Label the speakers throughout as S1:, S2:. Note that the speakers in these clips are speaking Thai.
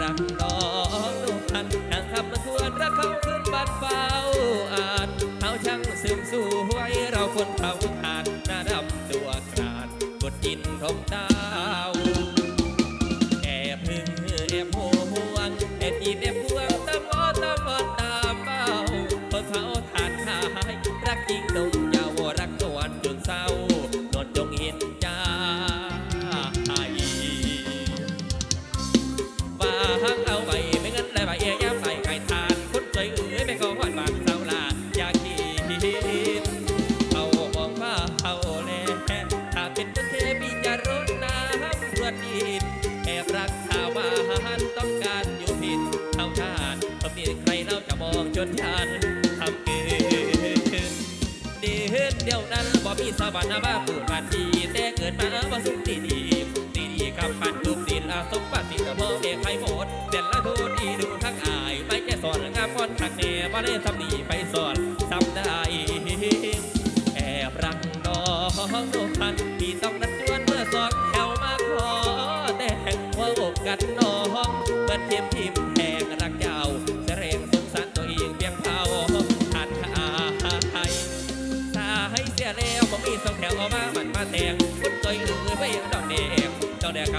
S1: รักน้องนุ่พันทางคำมาทวนรักเขาขึ้นบัดเฝ้าอ่านเขาช่างซึมสู่หวยเราคนเขาทานหน้าดำตัวกราดกดกินทมดาวแอบหึงแอบห่วงแอบจีบแอบพวงตามอตามอตาเป้าคนเขาทานขายรักจริงนงยาวรักนาวบ้านต้องการอยู่ผิดเท่าทานทำนี่ใครเล่าจะมองจนยันทำเกินดีเห็นเดียวนั้นบ่มีสวรรค์มาปูดมันดีแต่เกิดมาบ่สุขดีดีดีดีคำพันทุกดินอาสมบัติสิกับพ่อเด็กใครหมดเด่นละทูดีดูทั้งอายไม่แค่สอนงามคนทักเน่บ่ได้ทำดีไปสอนทำได้แอบรักน้อง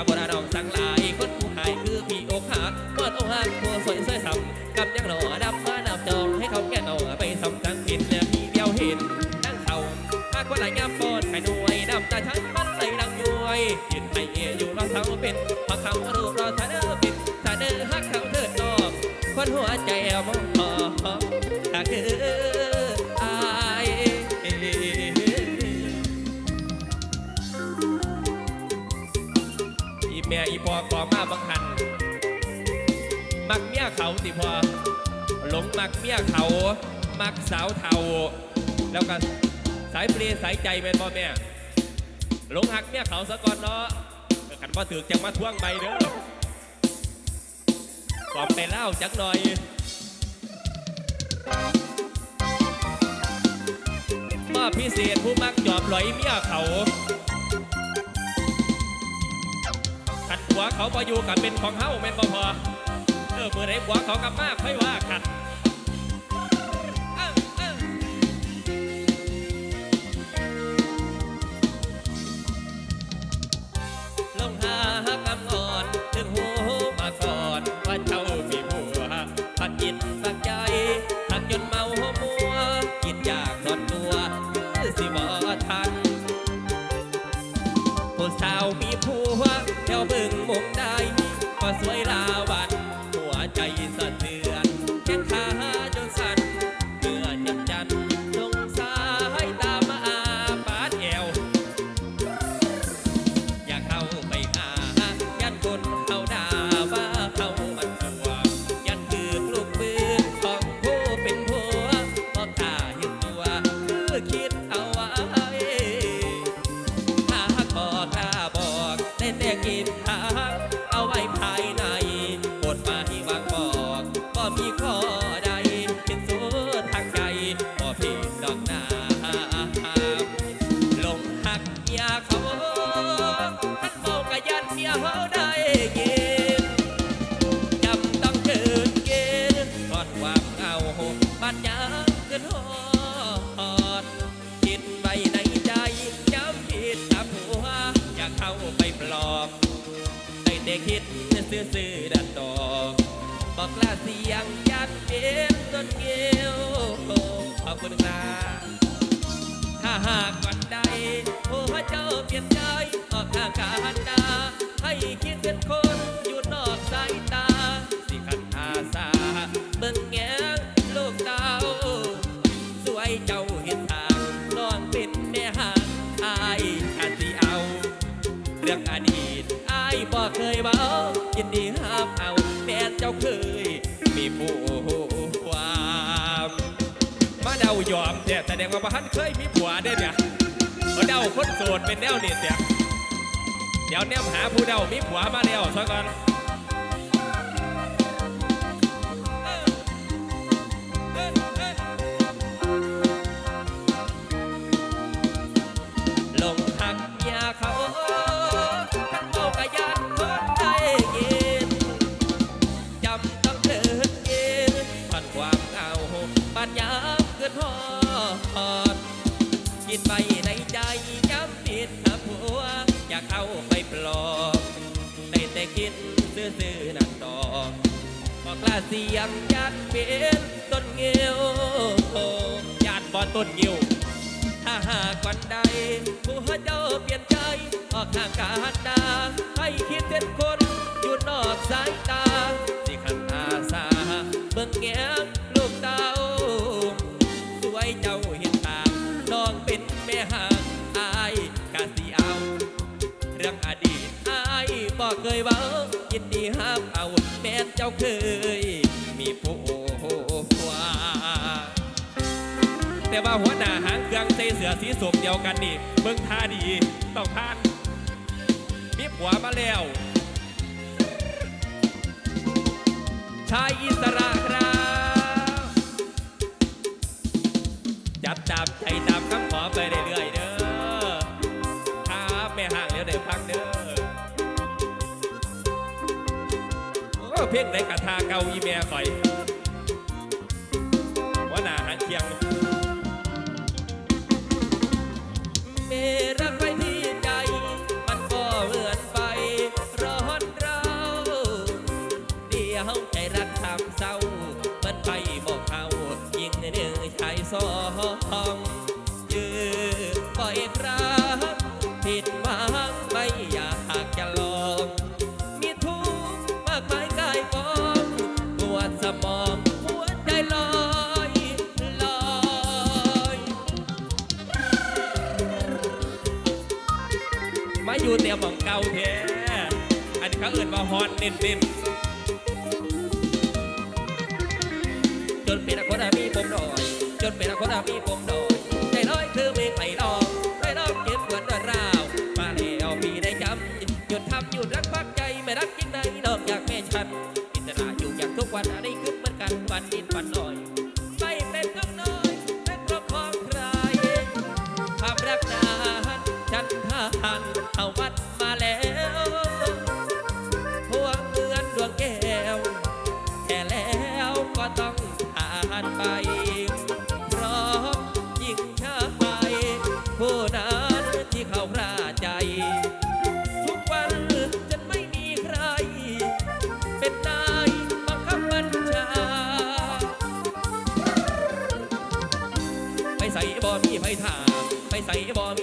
S1: บบราดองสังลายคนผู้หายคือพี่อกหักเปิดอกหักหัวสวยสวยซำกับยังหล่อ ม่อีพอขอมาบังหัน มักเมียเขาติพอหลงมักเมียเขา มักสาวเทาแล้วก็สายเปรียสายใจแม่นบ่แม่หลงหักเมียเขาซะก่อนเนาะขันบ่อถือจังมาท่วงใบเด้อปลอมไปเล่าจักหน่อยมาพิเศษผู้มักจอบหลอยเมียเขา ขัดหัวเขาพออยู่กับเป็นของเฮาแม่นบ่พอเออเมื่อไหนหัวเขากลับมาค่อยว่ากันลงหา บอกได้แต่กินทาเอาไว้ภายในกฎหมายวางบอกก็มีข้อใดเป็นสูตรทางใจบ่ผิดดอกนาหลงหักเมียเขาท่านเมากะยันเมียเขาได้ยินจำต้องเกินเกณฑ์ทอดความเหงาบัดยังขึ้นหอ ปลอบได้แต่คิดซื่อๆดัดดอกบอกลาเสียงยัดเป็นต้นเกลียวขอบคุณครับถ้าหากวันใดหัวเจ้าเปลี่ยนใจออกทางการดาให้คิดเป็นคน จ้าเคย มีผู้ความมาเดายอมแต่แสดงว่าบ้านเคยมีผัวได้เนี่ยมาเดาคนโสดเป็นแนวนี่เสียเดี๋ยวแนมหาผู้เดามีผัวมาแล้วซะก่อน สียงยันเป็นต้นเงียวญาติบอต้นเงียวถ้าหากวันใดผู้เจ้าเปลี่ยนใจออกห่างกันดาให้คิดเป็นคนอยู่นอกสายตาสิขันอาสาเบิ่งแง้มลูกเต้าสวยเจ้าเห็นตาน้องเป็นแม่หางอายกะสิเอา เรื่องอดีตอายบอกเคยเว้ายินดีห้ามเอาแม้เจ้าเคย มีผู้ว่าแต่ว่าหัวหน้าหางเครื่องใส่เสือสีสมเดียวกันนี่เบิ่งท่าดีต้องผ่านมีผัวมาแล้วชายอิสระครับจับจับใจตามคำขอไปเรื่อยๆเด้อครับแม่ห่างเดี๋ยวเดี๋ยวฟังเด้อ เพ่งในกระทาเกาอีแม่ข่อยว่าหนาหันเคียงเมร มาอยู่เตียมองเก่าแท้อันนี้เขาเอื่นว่าฮอนเน้นเน้นๆจนเป็นคนมีปมดอย จนเป็นคนมีปมดอยใจร้อยคือไม่ไผ่ลอง บ่มี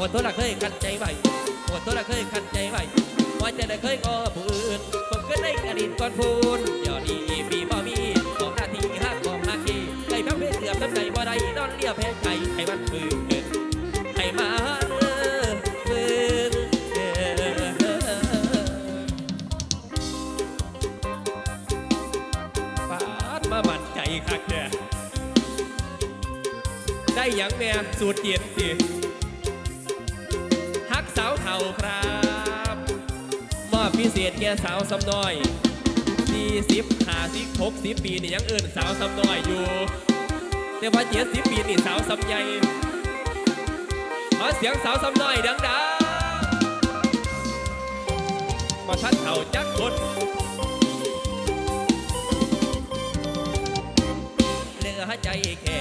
S1: หมดตัวละเคยขัดใจไหว้หมดตัวละเคยขัดใจไหว้หัวใจละเคยงอผู้อื่นผมก็ได้กระดิ่งก่อนพูนเดี๋ยวนี้มีบ่มีของหน้าที่หักของหักทีไอ้แพ้เพเกือบน้ำใจบ่ได้นอนเลียแพ้ใจให้มันฟื้นให้มามามั่นใจคักเนี่ยได้หยังแม่สูตรเย็นสิ เศษแก่สาวสำน้อย40 50 60ปีนี่ยังเอื่นสาวสำน้อยอยู่ แต่ว่า70ปีนี่สาวสำใหญ่ขอเสียงสาวสำน้อยดังๆมาทัดเท่าจักคนเหลือใจแค่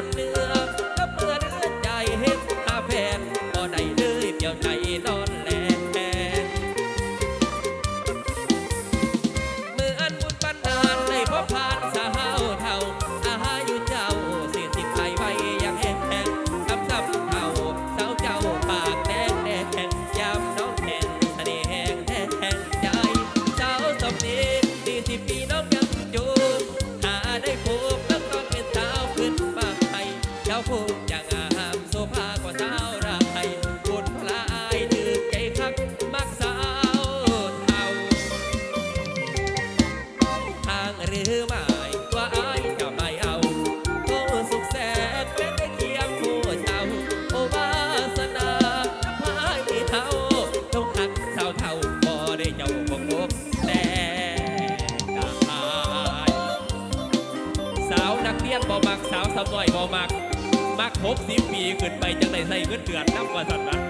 S1: า เกินไปจังได้ใส่เงินเดือนน้ำกว่าสัตว์นะ